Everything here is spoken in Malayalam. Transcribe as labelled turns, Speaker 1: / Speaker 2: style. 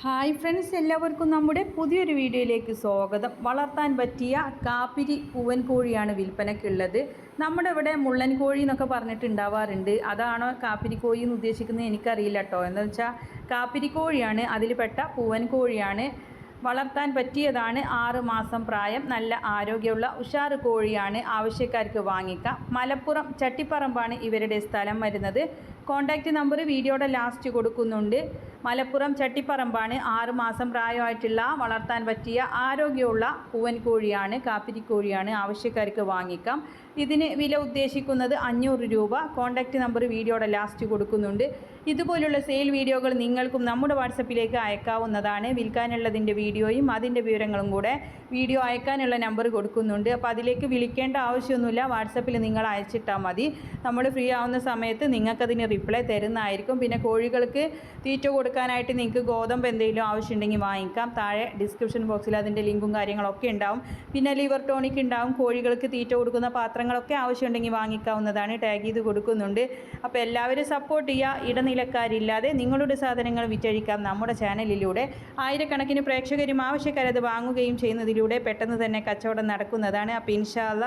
Speaker 1: ഹായ് ഫ്രണ്ട്സ് എല്ലാവർക്കും നമ്മുടെ പുതിയൊരു വീഡിയോയിലേക്ക് സ്വാഗതം. വളർത്താൻ പറ്റിയ കാപ്പിരി പൂവൻ കോഴിയാണ് വിൽപ്പനയ്ക്കുള്ളത്. നമ്മുടെ ഇവിടെ മുള്ളൻ കോഴി എന്നൊക്കെ പറഞ്ഞിട്ടുണ്ടാവാറുണ്ട്. അതാണോ കാപ്പിരി കോഴി എന്ന് ഉദ്ദേശിക്കുന്നത് എനിക്കറിയില്ല കേട്ടോ. എന്ന് വെച്ചാൽ കാപ്പിരി കോഴിയാണ് അതിൽ പെട്ട പൂവൻ കോഴിയാണ് വളർത്താൻ പറ്റിയതാണ് ആറ് മാസം പ്രായം. നല്ല ആരോഗ്യമുള്ള ഉഷാറ് കോഴിയാണ് ആവശ്യക്കാർക്ക് വാങ്ങിക്കാം. മലപ്പുറം ചട്ടിപ്പറമ്പാണ് ഇവരുടെ സ്ഥലം വരുന്നത്. കോൺടാക്റ്റ് നമ്പർ വീഡിയോയുടെ ലാസ്റ്റ് കൊടുക്കുന്നുണ്ട്. മലപ്പുറം ചട്ടിപ്പറമ്പാണ് ആറ് മാസം പ്രായമായിട്ടുള്ള വളർത്താൻ പറ്റിയ ആരോഗ്യമുള്ള പൂവൻ കോഴിയാണ് കാപ്പിരി കോഴിയാണ് ആവശ്യക്കാർക്ക് വാങ്ങിക്കാം. ഇതിന് വില ഉദ്ദേശിക്കുന്നത് അഞ്ഞൂറ് രൂപ. കോൺടാക്റ്റ് നമ്പർ വീഡിയോയുടെ ലാസ്റ്റ് കൊടുക്കുന്നുണ്ട്. ഇതുപോലുള്ള സെയിൽ വീഡിയോകൾ നിങ്ങൾക്കും നമ്മുടെ വാട്സപ്പിലേക്ക് അയക്കാവുന്നതാണ്. വിൽക്കാനുള്ളതിന്റെ വീഡിയോയും അതിന്റെ വിവരങ്ങളും കൂടെ വീഡിയോ അയക്കാനുള്ള നമ്പർ കൊടുക്കുന്നുണ്ട്. അപ്പോൾ അതിലേക്ക് വിളിക്കേണ്ട ആവശ്യമൊന്നുമില്ല. വാട്സപ്പിൽ നിങ്ങൾ അയച്ചിട്ടാൽ മതി. നമ്മൾ ഫ്രീ ആവുന്ന സമയത്ത് നിങ്ങൾക്കതിന് റിപ്ലൈ തരുന്നതായിരിക്കും. പിന്നെ കോഴികൾക്ക് തീറ്റ കൊടുക്കാനായിട്ട് നിങ്ങൾക്ക് ഗോതമ്പ് എന്തെങ്കിലും ആവശ്യമുണ്ടെങ്കിൽ വാങ്ങിക്കാം. താഴെ ഡിസ്ക്രിപ്ഷൻ ബോക്സിൽ അതിന്റെ ലിങ്കും കാര്യങ്ങളൊക്കെ ഉണ്ടാവും. പിന്നെ ലിവർ ടോണിക് ഉണ്ടാവും. കോഴികൾക്ക് തീറ്റ കൊടുക്കുന്ന പാത്രങ്ങളൊക്കെ ആവശ്യമുണ്ടെങ്കിൽ വാങ്ങിക്കാവുന്നതാണ്. ടാഗ് ചെയ്ത് കൊടുക്കുന്നുണ്ട്. അപ്പോൾ എല്ലാവരും സപ്പോർട്ട് ചെയ്യുക. ഇടനിലക്കാരില്ലാതെ നിങ്ങളുടെ സാധനങ്ങൾ വിറ്റഴിക്കാം നമ്മുടെ ചാനലിലൂടെ. ആയിരക്കണക്കിന് പ്രേക്ഷകരും ആവശ്യക്കാരത് വാങ്ങുകയും ചെയ്യുന്നതിലൂടെ പെട്ടെന്ന് തന്നെ കച്ചവടം നടക്കുന്നതാണ്. അപ്പോൾ ഇൻഷാല്ല